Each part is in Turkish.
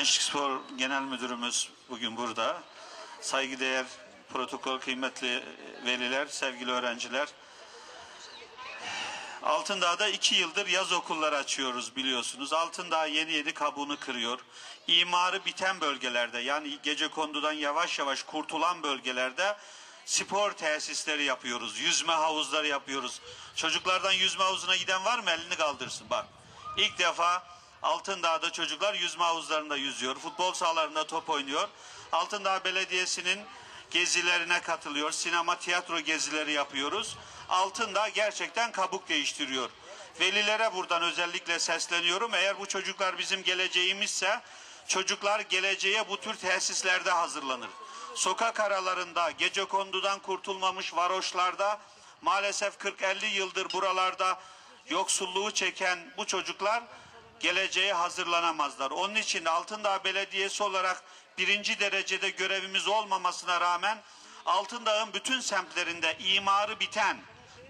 Gençlik Spor Genel Müdürümüz bugün burada. Saygıdeğer protokol kıymetli veliler, sevgili öğrenciler. Altındağ'da iki yıldır yaz okulları açıyoruz biliyorsunuz. Altındağ yeni yeni kabuğunu kırıyor. İmarı biten bölgelerde yani gece kondudan yavaş yavaş kurtulan bölgelerde spor tesisleri yapıyoruz. Yüzme havuzları yapıyoruz. Çocuklardan yüzme havuzuna giden var mı? Elini kaldırsın bak. İlk defa Altındağ'da çocuklar yüzme havuzlarında yüzüyor. Futbol sahalarında top oynuyor. Altındağ Belediyesi'nin gezilerine katılıyor. Sinema, tiyatro gezileri yapıyoruz. Altındağ gerçekten kabuk değiştiriyor. Velilere buradan özellikle sesleniyorum. Eğer bu çocuklar bizim geleceğimizse çocuklar geleceğe bu tür tesislerde hazırlanır. Sokak aralarında, gece kondudan kurtulmamış varoşlarda maalesef 40-50 yıldır buralarda yoksulluğu çeken bu çocuklar geleceğe hazırlanamazlar. Onun için Altındağ Belediyesi olarak birinci derecede görevimiz olmamasına rağmen Altındağ'ın bütün semtlerinde imarı biten,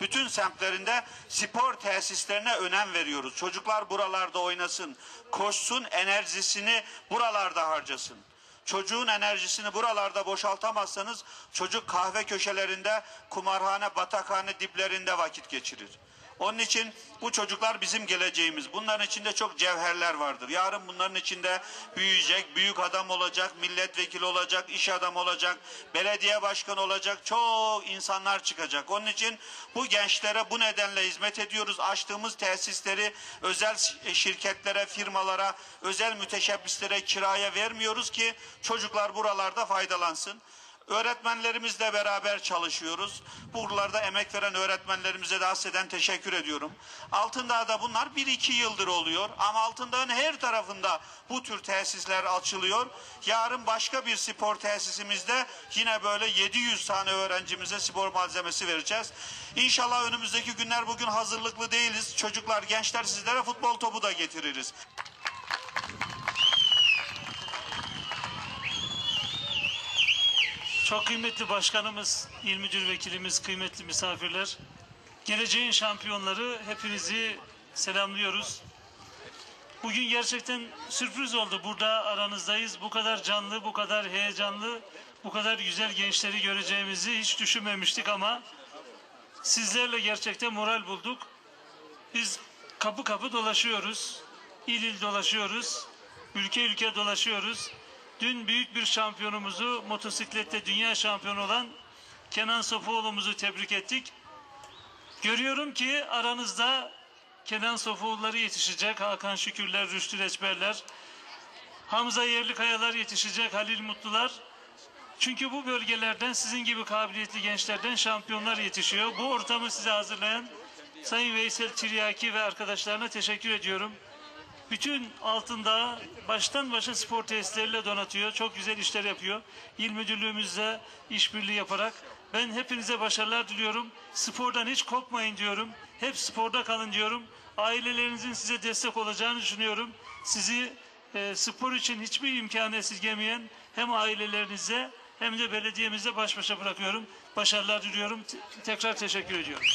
bütün semtlerinde spor tesislerine önem veriyoruz. Çocuklar buralarda oynasın, koşsun, enerjisini buralarda harcasın. Çocuğun enerjisini buralarda boşaltamazsanız çocuk kahve köşelerinde, kumarhane, batakhane diplerinde vakit geçirir. Onun için bu çocuklar bizim geleceğimiz. Bunların içinde çok cevherler vardır. Yarın bunların içinde büyüyecek, büyük adam olacak, milletvekili olacak, iş adamı olacak, belediye başkanı olacak, çok insanlar çıkacak. Onun için bu gençlere bu nedenle hizmet ediyoruz. Açtığımız tesisleri özel şirketlere, firmalara, özel müteşebbislere kiraya vermiyoruz ki çocuklar buralarda faydalansın. Öğretmenlerimizle beraber çalışıyoruz. Buralarda emek veren öğretmenlerimize de hasreden teşekkür ediyorum. Altındağ'da bunlar 1-2 yıldır oluyor ama Altındağ'ın her tarafında bu tür tesisler açılıyor. Yarın başka bir spor tesisimizde yine böyle 700 tane öğrencimize spor malzemesi vereceğiz. İnşallah önümüzdeki günler bugün hazırlıklı değiliz. Çocuklar, gençler sizlere futbol topu da getiririz. Çok kıymetli başkanımız, il müdür vekilimiz, kıymetli misafirler, geleceğin şampiyonları hepinizi selamlıyoruz. Bugün gerçekten sürpriz oldu. Burada aranızdayız. Bu kadar canlı, bu kadar heyecanlı, bu kadar güzel gençleri göreceğimizi hiç düşünmemiştik ama sizlerle gerçekten moral bulduk. Biz kapı kapı dolaşıyoruz. İl il dolaşıyoruz. Ülke ülke dolaşıyoruz. Dün büyük bir şampiyonumuzu motosiklette dünya şampiyonu olan Kenan Sofuoğlu'muzu tebrik ettik. Görüyorum ki aranızda Kenan Sofuoğulları yetişecek, Hakan Şükürler, Rüştü Reçberler, Hamza Yerlikayalar yetişecek, Halil Mutlular. Çünkü bu bölgelerden sizin gibi kabiliyetli gençlerden şampiyonlar yetişiyor. Bu ortamı size hazırlayan Sayın Veysel Tiryaki ve arkadaşlarına teşekkür ediyorum. Bütün altında baştan başa spor tesisleriyle donatıyor. Çok güzel işler yapıyor. İl müdürlüğümüzle işbirliği yaparak ben hepinize başarılar diliyorum. Spordan hiç kopmayın diyorum. Hep sporda kalın diyorum. Ailelerinizin size destek olacağını düşünüyorum. Sizi e, spor için hiçbir imkanı esirgemeyen hem ailelerinize hem de belediyemize baş başa bırakıyorum. Başarılar diliyorum. Tekrar teşekkür ediyorum.